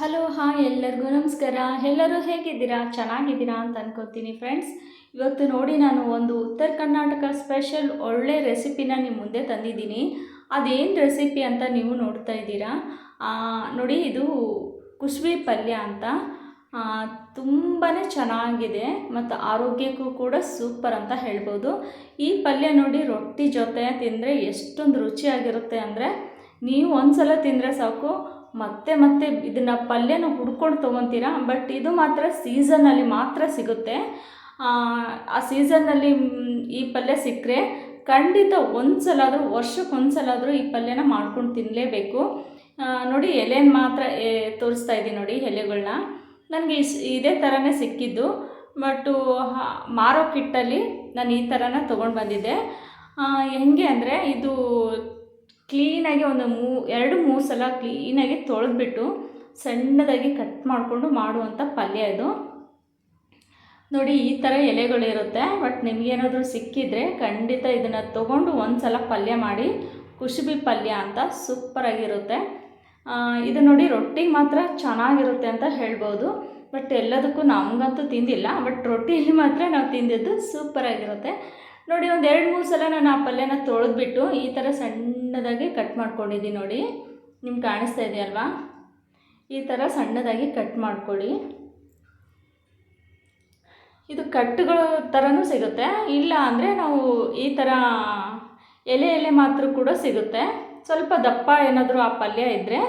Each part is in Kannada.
ಹಲೋ, ಹಾಯ್ ಎಲ್ಲರಿಗೂ ನಮಸ್ಕಾರ. ಎಲ್ಲರೂ ಹೇಗಿದ್ದೀರಾ? ಚೆನ್ನಾಗಿದ್ದೀರಾ ಅಂತ ಅನ್ಕೋತೀನಿ ಫ್ರೆಂಡ್ಸ್. ಇವತ್ತು ನೋಡಿ ನಾನು ಒಂದು ಉತ್ತರ ಕರ್ನಾಟಕ ಸ್ಪೆಷಲ್ ಒಳ್ಳೆ ರೆಸಿಪಿನ ನಿಮ್ಮ ಮುಂದೆ ತಂದಿದ್ದೀನಿ. ಅದೇನು ರೆಸಿಪಿ ಅಂತ ನೀವು ನೋಡ್ತಾ ಇದ್ದೀರಾ? ನೋಡಿ, ಇದು ಕುಸುಬಿ ಪಲ್ಯ ಅಂತ. ತುಂಬಾ ಚೆನ್ನಾಗಿದೆ ಮತ್ತು ಆರೋಗ್ಯಕ್ಕೂ ಕೂಡ ಸೂಪರ್ ಅಂತ ಹೇಳ್ಬೋದು. ಈ ಪಲ್ಯ ನೋಡಿ ರೊಟ್ಟಿ ಜೊತೆ ತಿಂದರೆ ಎಷ್ಟೊಂದು ರುಚಿಯಾಗಿರುತ್ತೆ ಅಂದರೆ ನೀವು ಒಂದು ಸಲ ತಿಂದರೆ ಸಾಕು. ಮತ್ತೆ ಮತ್ತೆ ಇದನ್ನು ಪಲ್ಯನ ಹುಡ್ಕೊಂಡು ತೊಗೊತೀರಾ? ಬಟ್ ಇದು ಮಾತ್ರ ಸೀಸನಲ್ಲಿ ಮಾತ್ರ ಸಿಗುತ್ತೆ. ಆ, ಸೀಸನ್ನಲ್ಲಿ ಈ ಪಲ್ಯ ಸಿಕ್ಕರೆ ಖಂಡಿತ ಒಂದು ಸಲ ಆದರೂ ವರ್ಷಕ್ಕೆ ಒಂದು ಸಲ ಆದರೂ ಈ ಪಲ್ಯನ ಮಾಡ್ಕೊಂಡು ತಿನ್ನಲೇಬೇಕು ನೋಡಿ ಎಲೆನ ಮಾತ್ರ ತೋರಿಸ್ತಾ ಇದ್ದೀನಿ ನೋಡಿ ಎಲೆಗಳನ್ನ ನನಗೆ ಇದೇ ಥರನೇ ಸಿಕ್ಕಿದ್ದು. ಬಟ್ಟು ಮಾರೋ ಕಿಟ್ಟಲ್ಲಿ ನಾನು ಈ ಥರನ ತೊಗೊಂಡು ಬಂದಿದ್ದೆ. ಹೆಂಗೆ ಅಂದರೆ ಇದು ಕ್ಲೀನಾಗಿ ಒಂದು ಮೂ, ಎರಡು ಮೂರು ಸಲ ಕ್ಲೀನಾಗಿ ತೊಳೆದ್ಬಿಟ್ಟು ಸಣ್ಣದಾಗಿ ಕಟ್ ಮಾಡಿಕೊಂಡು ಮಾಡುವಂಥ ಪಲ್ಯ ಇದು. ನೋಡಿ, ಈ ಥರ ಎಲೆಗಳಿರುತ್ತೆ. ಬಟ್ ನಿಮಗೇನಾದರೂ ಸಿಕ್ಕಿದರೆ ಖಂಡಿತ ಇದನ್ನು ತೊಗೊಂಡು ಒಂದು ಸಲ ಪಲ್ಯ ಮಾಡಿ, ಕುಸುಬಿ ಪಲ್ಯ ಅಂತ ಸೂಪರಾಗಿರುತ್ತೆ. ಇದು ನೋಡಿ ರೊಟ್ಟಿಗೆ ಮಾತ್ರ ಚೆನ್ನಾಗಿರುತ್ತೆ ಅಂತ ಹೇಳ್ಬೋದು. ಬಟ್ ಎಲ್ಲದಕ್ಕೂ ನಮಗಂತೂ ತಿಂದಿಲ್ಲ. ಬಟ್ ರೊಟ್ಟಿಯಲ್ಲಿ ಮಾತ್ರ ನಾವು ತಿಂದಿದ್ದು ಸೂಪರಾಗಿರುತ್ತೆ. ನೋಡಿ, ಒಂದು ಎರಡು ಮೂರು ಸಲ ನಾನು ಆ ಪಲ್ಯನ ತೊಳೆದ್ಬಿಟ್ಟು ಈ ಥರ ಸಣ್ಣದಾಗಿ ಕಟ್ ಮಾಡ್ಕೊಂಡಿದ್ದೀನಿ ನೋಡಿ. ನಿಮ್ಗೆ ಕಾಣಿಸ್ತಾ ಇದೆಯಲ್ವಾ ಈ ಥರ ಸಣ್ಣದಾಗಿ ಕಟ್ ಮಾಡ್ಕೊಳ್ಳಿ. ಇದು ಕಟ್ಟುಗಳ ಥರನೂ ಸಿಗುತ್ತೆ. ಇಲ್ಲ ಅಂದರೆ ನಾವು ಈ ಥರ ಎಲೆ ಎಲೆ ಮಾತ್ರ ಕೂಡ ಸಿಗುತ್ತೆ. ಸ್ವಲ್ಪ ದಪ್ಪ ಏನಾದರೂ ಆ ಪಲ್ಯ ಇದ್ದರೆ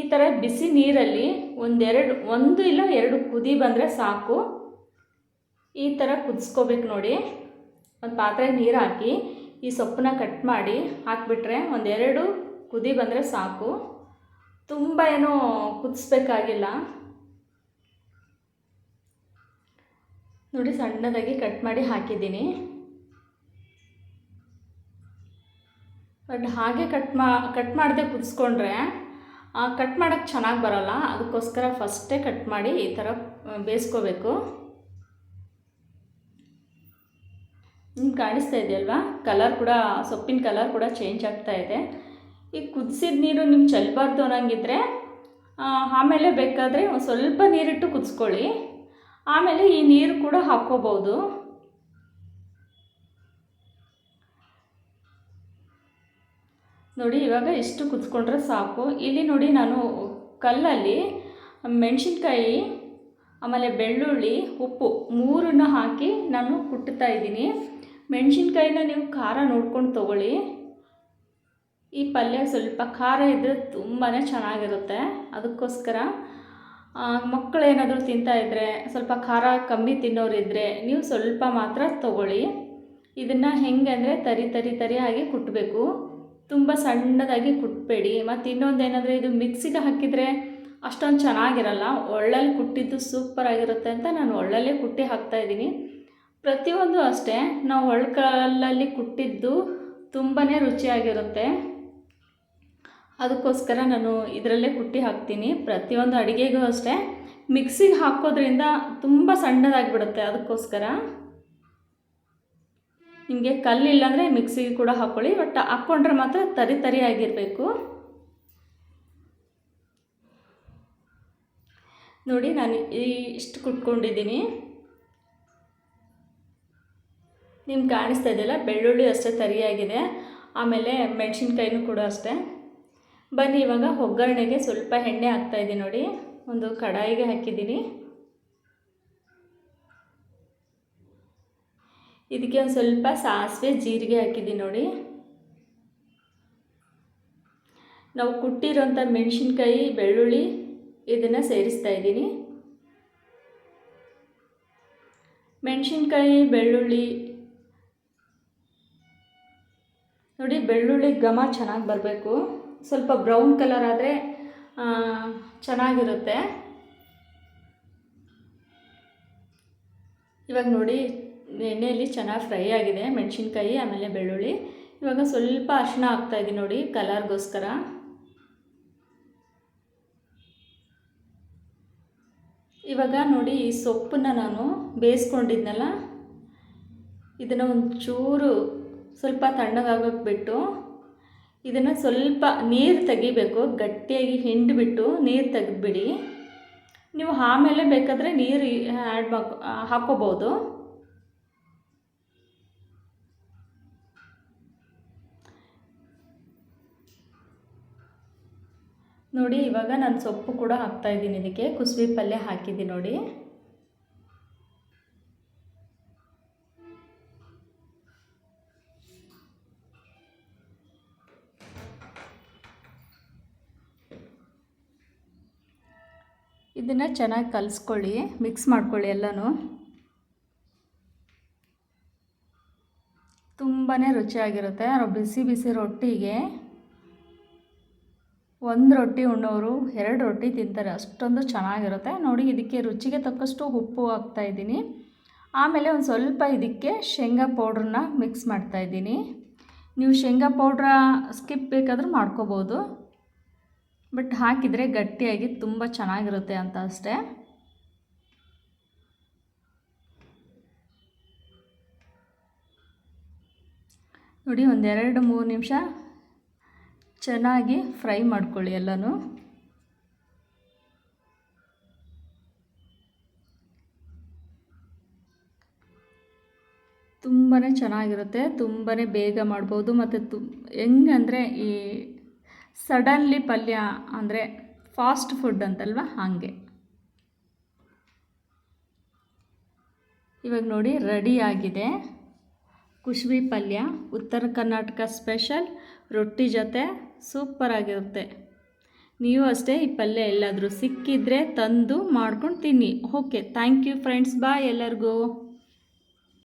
ಈ ಥರ ಬಿಸಿ ನೀರಲ್ಲಿ ಒಂದೆರಡು, ಒಂದು ಇಲ್ಲ ಎರಡು ಕುದಿ ಬಂದರೆ ಸಾಕು. ಈ ಥರ ಕುದಿಸ್ಕೋಬೇಕು ನೋಡಿ. ಒಂದು ಪಾತ್ರೆ ನೀರು ಹಾಕಿ ಈ ಸೊಪ್ಪನ್ನ ಕಟ್ ಮಾಡಿ ಹಾಕಿಬಿಟ್ರೆ ಒಂದೆರಡು ಕುದಿ ಬಂದರೆ ಸಾಕು. ತುಂಬ ಏನೂ ಕುದಿಸ್ಬೇಕಾಗಿಲ್ಲ. ನೋಡಿ ಸಣ್ಣದಾಗಿ ಕಟ್ ಮಾಡಿ ಹಾಕಿದ್ದೀನಿ. ಬಟ್ ಹಾಗೆ ಕಟ್ ಮಾ ಕಟ್ ಮಾಡದೆ ಕುದಿಸ್ಕೊಂಡ್ರೆ ಕಟ್ ಮಾಡೋಕ್ಕೆ ಚೆನ್ನಾಗಿ ಬರೋಲ್ಲ. ಅದಕ್ಕೋಸ್ಕರ ಫಸ್ಟೇ ಕಟ್ ಮಾಡಿ ಈ ಥರ ಬೇಯಿಸ್ಕೋಬೇಕು. ನಿಮ್ಗೆ ಕಾಣಿಸ್ತಾ ಇದೆಯಲ್ವಾ? ಕಲರ್ ಕೂಡ, ಸೊಪ್ಪಿನ ಕಲರ್ ಕೂಡ ಚೇಂಜ್ ಆಗ್ತಾ ಇದೆ. ಈ ಕುದಿಸಿದ ನೀರು ನಿಮ್ಗೆ ಚೆಲ್ಲಬಾರ್ದು ಅನ್ನೋಂಗಿದ್ರೆ ಆಮೇಲೆ ಬೇಕಾದರೆ ಒಂದು ಸ್ವಲ್ಪ ನೀರಿಟ್ಟು ಕುದಿಸ್ಕೊಳ್ಳಿ. ಆಮೇಲೆ ಈ ನೀರು ಕೂಡ ಹಾಕ್ಕೋಬೋದು. ನೋಡಿ, ಇವಾಗ ಇಷ್ಟು ಕುದಿಸ್ಕೊಂಡ್ರೆ ಸಾಕು. ಇಲ್ಲಿ ನೋಡಿ ನಾನು ಕಲ್ಲಲ್ಲಿ ಮೆಣಸಿನ್ಕಾಯಿ, ಆಮೇಲೆ ಬೆಳ್ಳುಳ್ಳಿ, ಉಪ್ಪು ಮೂರನ್ನು ಹಾಕಿ ನಾನು ಕುಟ್ಟುತ್ತಾ ಇದ್ದೀನಿ. ಮೆಣಸಿನ್ಕಾಯಿನ ನೀವು ಖಾರ ನೋಡ್ಕೊಂಡು ತೊಗೊಳ್ಳಿ. ಈ ಪಲ್ಯ ಸ್ವಲ್ಪ ಖಾರ ಇದ್ದರೆ ತುಂಬಾ ಚೆನ್ನಾಗಿರುತ್ತೆ. ಅದಕ್ಕೋಸ್ಕರ ಮಕ್ಕಳೇನಾದರೂ ಮಕ್ಕಳು ಏನಾದರೂ ತಿಂತಾ ಇದ್ದರೆ ಸ್ವಲ್ಪ ಖಾರ ಕಮ್ಮಿ ತಿನ್ನೋರಿದ್ದರೆ ನೀವು ಸ್ವಲ್ಪ ಮಾತ್ರ ತೊಗೊಳ್ಳಿ. ಇದನ್ನು ಹೆಂಗೆ ಅಂದರೆ ತರಿ ತರಿ ತರಿಯಾಗಿ ಕುಟ್ಟಬೇಕು ತುಂಬ ಸಣ್ಣದಾಗಿ ಕುಟ್ಟಬೇಡಿ ಮತ್ತು ಇನ್ನೊಂದು ಏನಂದರೆ ಇದು ಮಿಕ್ಸಿಗೆ ಹಾಕಿದರೆ ಅಷ್ಟೊಂದು ಚೆನ್ನಾಗಿರಲ್ಲ. ಒಳ್ಳಲ್ಲಿ ಕುಟ್ಟಿದ್ದು ಸೂಪರಾಗಿರುತ್ತೆ ಅಂತ ನಾನು ಒಳ್ಳಲ್ಲೇ ಕುಟ್ಟಿ ಹಾಕ್ತಾಯಿದ್ದೀನಿ ಪ್ರತಿಯೊಂದು ಅಷ್ಟೇ, ನಾವು ಒಳ್ಕಲ್ಲಲ್ಲಿ ಕುಟ್ಟಿದ್ದು ತುಂಬಾ ರುಚಿಯಾಗಿರುತ್ತೆ. ಅದಕ್ಕೋಸ್ಕರ ನಾನು ಇದರಲ್ಲೇ ಕುಟ್ಟಿ ಹಾಕ್ತೀನಿ. ಪ್ರತಿಯೊಂದು ಅಡುಗೆಗೂ ಅಷ್ಟೇ. ಮಿಕ್ಸಿಗೆ ಹಾಕೋದ್ರಿಂದ ತುಂಬ ಸಣ್ಣದಾಗಿಬಿಡುತ್ತೆ ಅದಕ್ಕೋಸ್ಕರ. ನಿಮಗೆ ಅಂದರೆ ಮಿಕ್ಸಿಗೆ ಕೂಡ ಹಾಕ್ಕೊಳ್ಳಿ ಬಟ್ ಹಾಕ್ಕೊಂಡ್ರೆ ಮಾತ್ರ ತರಿ ತರಿಯಾಗಿರಬೇಕು. ನೋಡಿ, ನಾನು ಇಷ್ಟು ಕುಟ್ಕೊಂಡಿದ್ದೀನಿ. ನಿಮ್ಗೆ ಕಾಣಿಸ್ತಾ ಇದೆಯಲ್ಲ? ಬೆಳ್ಳುಳ್ಳಿ ಅಷ್ಟೇ ತರಿಯಾಗಿದೆ. ಆಮೇಲೆ ಮೆಣಸಿನ್ಕಾಯಿನೂ ಕೂಡ ಅಷ್ಟೇ. ಬನ್ನಿ, ಇವಾಗ ಒಗ್ಗರಣೆಗೆ ಸ್ವಲ್ಪ ಎಣ್ಣೆ ಹಾಕ್ತಾಯಿದ್ದೀನಿ ನೋಡಿ. ಒಂದು ಕಡಾಯಿಗೆ ಹಾಕಿದ್ದೀನಿ. ಇದಕ್ಕೆ ಒಂದು ಸ್ವಲ್ಪ ಸಾಸಿವೆ ಜೀರಿಗೆ ಹಾಕಿದ್ದೀನಿ ನೋಡಿ. ನಾವು ಕುಟ್ಟಿರೋಂಥ ಮೆಣಸಿನ್ಕಾಯಿ, ಬೆಳ್ಳುಳ್ಳಿ ಇದನ್ನು ಸೇರಿಸ್ತಾ ಇದ್ದೀನಿ. ಮೆಣಸಿನ್ಕಾಯಿ, ಬೆಳ್ಳುಳ್ಳಿ ನೋಡಿ, ಬೆಳ್ಳುಳ್ಳಿ ಘಮ ಚೆನ್ನಾಗಿ ಬರಬೇಕು. ಸ್ವಲ್ಪ ಬ್ರೌನ್ ಕಲರ್ ಆದರೆ ಚೆನ್ನಾಗಿರುತ್ತೆ. ಇವಾಗ ನೋಡಿ, ಎಣ್ಣೆಯಲ್ಲಿ ಚೆನ್ನಾಗಿ ಫ್ರೈ ಆಗಿದೆ, ಮೆಣಸಿನ್ಕಾಯಿ, ಆಮೇಲೆ ಬೆಳ್ಳುಳ್ಳಿ. ಇವಾಗ ಸ್ವಲ್ಪ ಅರಿಶಿನ ಹಾಕ್ತಾಯಿದ್ದೀನಿ ನೋಡಿ, ಕಲರ್ಗೋಸ್ಕರ. ಇವಾಗ ನೋಡಿ, ಈ ಸೊಪ್ಪನ್ನ ನಾನು ಬೇಯಿಸ್ಕೊಂಡಿದ್ನಲ್ಲ, ಇದನ್ನು ಒಂಚೂರು ಸ್ವಲ್ಪ ತಣ್ಣಗಾಗೋಕ್ಕೆ ಬಿಟ್ಟು ಇದನ್ನು ಸ್ವಲ್ಪ ನೀರು ತೆಗಿಬೇಕು, ಗಟ್ಟಿಯಾಗಿ ಹಿಂಡಿಬಿಟ್ಟು ನೀರು ತೆಗೆದ್ಬಿಡಿ. ನೀವು ಆಮೇಲೆ ಬೇಕಾದರೆ ನೀರು ಆ್ಯಡ್ ಮಾಕ್ ಹಾಕೋಬೋದು ನೋಡಿ, ಇವಾಗ ನಾನು ಸೊಪ್ಪು ಕೂಡ ಹಾಕ್ತಾಯಿದ್ದೀನಿ ಇದಕ್ಕೆ. ಕುಸುಬಿ ಪಲ್ಯ ಹಾಕಿದ್ದೀನಿ ನೋಡಿ. ಇದನ್ನು ಚೆನ್ನಾಗಿ ಕಲಿಸ್ಕೊಳ್ಳಿ ಮಿಕ್ಸ್ ಮಾಡ್ಕೊಳ್ಳಿ ಎಲ್ಲನೂ. ತುಂಬಾ ರುಚಿಯಾಗಿರುತ್ತೆ ಬಿಸಿ ಬಿಸಿ ರೊಟ್ಟಿಗೆ ಒಂದು ರೊಟ್ಟಿ ಉಣ್ಣೋರು, ಎರಡು ರೊಟ್ಟಿ ತಿಂತಾರೆ, ಅಷ್ಟೊಂದು ಚೆನ್ನಾಗಿರುತ್ತೆ. ನೋಡಿ, ಇದಕ್ಕೆ ರುಚಿಗೆ ತಕ್ಕಷ್ಟು ಉಪ್ಪು ಹಾಕ್ತಾಯಿದ್ದೀನಿ ಆಮೇಲೆ ಒಂದು ಸ್ವಲ್ಪ ಇದಕ್ಕೆ ಶೇಂಗಾ ಪೌಡ್ರನ್ನ ಮಿಕ್ಸ್ ಮಾಡ್ತಾಯಿದ್ದೀನಿ ನೀವು ಶೇಂಗಾ ಪೌಡ್ರ ಸ್ಕಿಪ್ ಬೇಕಾದರೂ ಮಾಡ್ಕೋಬೋದು. ಬಟ್ ಹಾಕಿದರೆ ಗಟ್ಟಿಯಾಗಿ ತುಂಬ ಚೆನ್ನಾಗಿರುತ್ತೆ ಅಂತ ಅಷ್ಟೇ. ನೋಡಿ, ಒಂದೆರಡು ಮೂರು ನಿಮಿಷ ಚೆನ್ನಾಗಿ ಫ್ರೈ ಮಾಡ್ಕೊಳ್ಳಿ ಎಲ್ಲನೂ. ತುಂಬಾ ಚೆನ್ನಾಗಿರುತ್ತೆ ತುಂಬಾ ಬೇಗ ಮಾಡ್ಬೋದು. ಮತ್ತು ತು, ಹೆಂಗಂದರೆ ಈ ಸಡನ್ಲಿ ಪಲ್ಯ ಅಂದರೆ ಫಾಸ್ಟ್ ಫುಡ್ ಅಂತಲ್ವ? ಹಾಗೆ. ಇವಾಗ ನೋಡಿ, ರೆಡಿ ಆಗಿದೆ. ಕುಶ್ಬಿ ಪಲ್ಯ, ಉತ್ತರ ಕರ್ನಾಟಕ ಸ್ಪೆಷಲ್, ರೊಟ್ಟಿ ಜೊತೆ ಸೂಪರಾಗಿರುತ್ತೆ ನೀವು ಅಷ್ಟೇ ಈ ಪಲ್ಯ ಎಲ್ಲಾದರೂ ಸಿಕ್ಕಿದ್ರೆ ತಂದು ಮಾಡ್ಕೊಂಡು ತಿನ್ನಿ. Okay, thank you friends, bye ಎಲ್ಲರಿಗೂ.